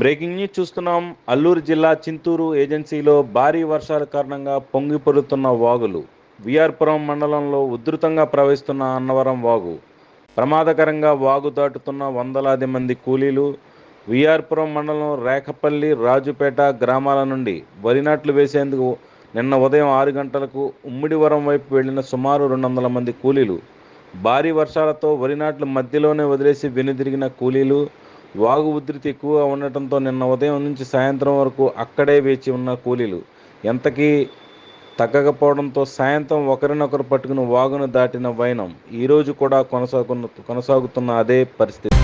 Breaking news చూస్తున్నాం. అల్లూరు జిల్లా చింతూరు ఏజెన్సీలో భారీ వర్షాల కారణంగా పొంగి పొరుతున్న వాగులు. విఆర్పురం మండలంలో ఉధృతంగా ప్రవహిస్తున్న అన్నవరం వాగు. ప్రమాదకరంగా వాగు దాటుతున్న వందలాది మంది కూలీలు విఆర్పురం మండలం రేఖపల్లి రాజుపేట గ్రామాల నుండి వరి నాట్లు వేసేందుకు నిన్న ఉదయం ఆరు గంటలకు ఉమ్మిడివరం వైపు వెళ్ళిన సుమారు రెండు వందల మంది కూలీలు. భారీ వర్షాలతో వరి నాట్లు మధ్యలోనే వదిలేసి వెనుదిరిగిన కూలీలు వాగు ఉధృతి ఎక్కువగా ఉండటంతో నిన్న ఉదయం నుంచి సాయంత్రం వరకు అక్కడే వేచి ఉన్న కూలీలు. ఎంతకీ తగ్గకపోవడంతో సాయంత్రం ఒకరినొకరు పట్టుకుని వాగును దాటిన వైనం. ఈరోజు కూడా కొనసాగున్న కొనసాగుతున్న అదే పరిస్థితి.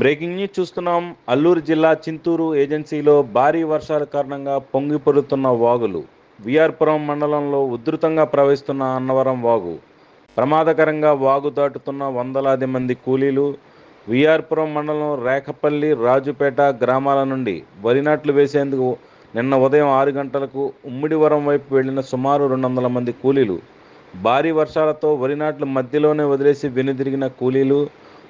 బ్రేకింగ్ న్యూస్ చూస్తున్నాం. అల్లూరు జిల్లా చింతూరు ఏజెన్సీలో భారీ వర్షాల కారణంగా పొంగి పొరుతున్న వాగులు. విఆర్పురం మండలంలో ఉధృతంగా ప్రవహిస్తున్న అన్నవరం వాగు. ప్రమాదకరంగా వాగు దాటుతున్న వందలాది మంది కూలీలు విఆర్పురం మండలం రేఖపల్లి రాజుపేట గ్రామాల నుండి వరి నాట్లు వేసేందుకు నిన్న ఉదయం ఆరు గంటలకు ఉమ్మిడివరం వైపు వెళ్ళిన సుమారు రెండు వందల మంది కూలీలు. భారీ వర్షాలతో వరి నాట్లు మధ్యలోనే వదిలేసి వెనుదిరిగిన కూలీలు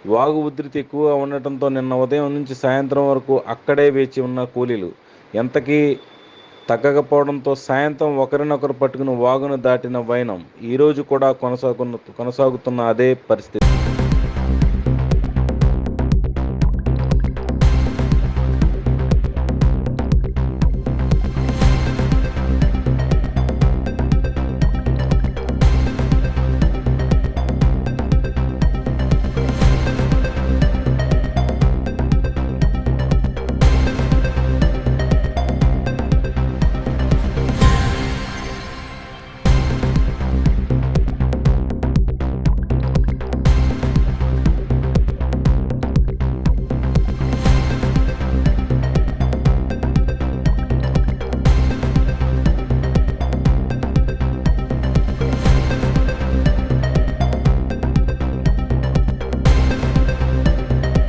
వాగు ఉధృతి ఎక్కువగా ఉండటంతో నిన్న ఉదయం నుంచి సాయంత్రం వరకు అక్కడే వేచి ఉన్న కూలీలు. ఎంతకీ తగ్గకపోవడంతో సాయంత్రం ఒకరినొకరు పట్టుకుని వాగును దాటిన వైనం. ఈరోజు కూడా కొనసాగున్న కొనసాగుతున్న అదే పరిస్థితి.